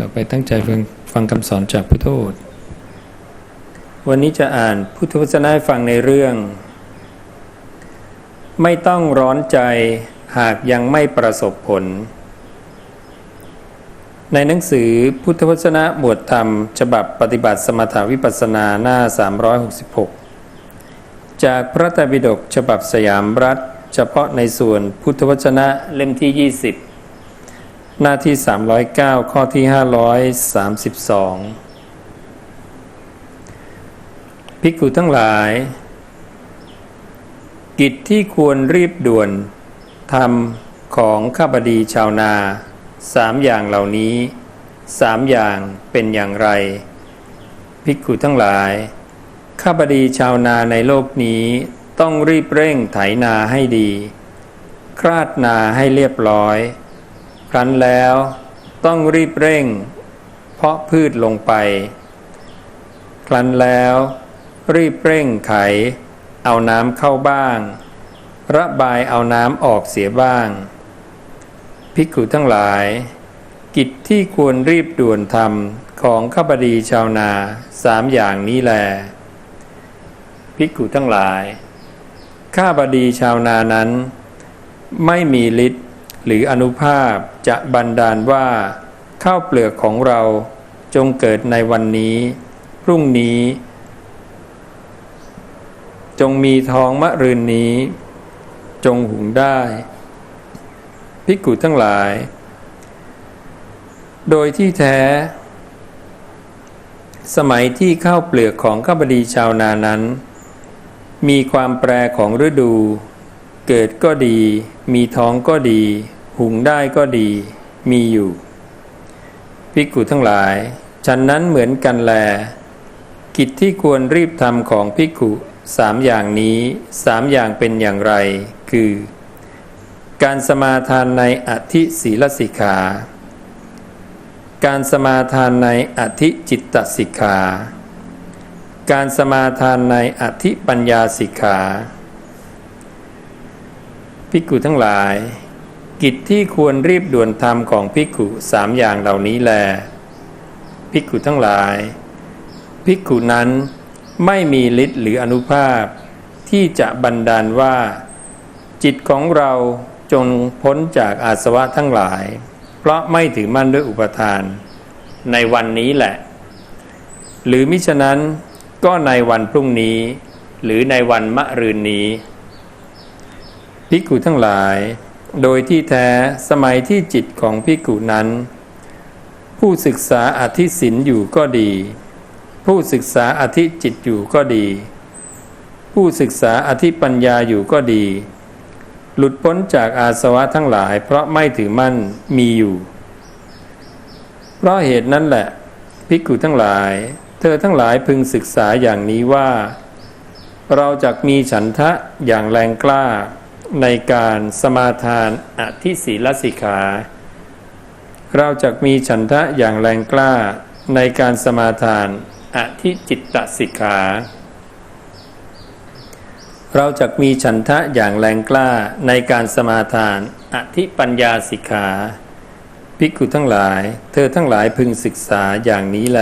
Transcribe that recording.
ต่อไปตั้งใจฟังฟังคำสอนจากพุทธโธวันนี้จะอ่านพุทธวจนะให้ฟังในเรื่อง ไม่ต้องร้อนใจหากยังไม่ประสบผล ในหนังสือพุทธวจนะหมวดธรรม ฉบับปฏิบัติสมถาวิปัสสนาหน้า 366 จากพระไตรปิฎกฉบับสยามรัฐ เฉพาะในส่วนพุทธวจนะเล่มที่ 20 หน้าที่ 309 ข้อที่ 532 ภิกขุทั้งหลาย กิจที่ควรรีบด่วนทำของข้าบดีชาวนาสามอย่างเหล่านี้สามอย่างเป็นอย่างไร ภิกขุทั้งหลาย ข้าบดีชาวนาในโลกนี้ต้องรีบเร่งไถนาให้ดี คราดนาให้เรียบร้อย ครั้นแล้วต้องรีบเร่ง เพาะพืชลงไป ครั้นแล้วรีบเร่งไข เอาน้ำเข้าบ้าง ระบายเอาน้ำออกเสียบ้าง ภิกขุทั้งหลาย กิจที่ควรรีบด่วนทำของข้าบดีชาวนาสามอย่างนี้แล ภิกขุทั้งหลาย ข้าบดีชาวนานั้น ไม่มีฤทธิ์ หรืออนุภาพจะบันดาลว่าข้าวเปลือกของเราจงเกิดในวันนี้ พรุ่งนี้ จงมีทองมะรืนนี้ จงหุงได้พิกุทั้งหลาย โดยที่แท้ สมัยที่ข้าวเปลือกของข้าบดีชาวนานั้น มีความแปรของฤดู เกิดก็ดี มีท้องก็ดี หุงได้ก็ดีมีอยู่ภิกขุทั้งหลาย ฉันนั้นเหมือนกันแล กิจที่ควรรีบทำของภิกขุสามอย่างนี้สามอย่างเป็นอย่างไร คือ การสมาทานในอธิศีลสิกขา การสมาทานในอธิจิตตสิกขา การสมาทานในอธิปัญญาสิกขาภิกขุทั้งหลาย กิจที่ควรรีบด่วนทำของภิกขุสามอย่างเหล่านี้แล ภิกขุทั้งหลาย ภิกขุนั้นไม่มีฤทธิ์หรืออนุภาพ ที่จะบันดาลว่า จิตของเราจงพ้นจากอาสวะทั้งหลาย เพราะไม่ถือมั่นด้วยอุปทาน ในวันนี้แหละ หรือมิฉะนั้นก็ในวันพรุ่งนี้ หรือในวันมะรืนนี้ ภิกขุทั้งหลาย โดยที่แท้สมัยที่จิตของพิกุนั้น ผู้ศึกษาอธิศินอยู่ก็ดี ผู้ศึกษาอธิจิตอยู่ก็ดี ผู้ศึกษาอธิปัญญาอยู่ก็ดี หลุดพ้นจากอาสวะทั้งหลาย เพราะไม่ถือมั่นมีอยู่ เพราะเหตุนั้นแหละภิกขุทั้งหลาย เธอทั้งหลายพึงศึกษาอย่างนี้ว่า เราจะมีฉันทะอย่างแรงกล้า ในการสมาทานอธิศีลสิกขา เราจะมีฉันทะอย่างแรงกล้าในการสมาทานอธิจิตตสิกขา เราจะมีฉันทะอย่างแรงกล้าในการสมาทานอธิปัญญาสิกขาภิกขุทั้งหลาย เธอทั้งหลายพึงศึกษาอย่างนี้แล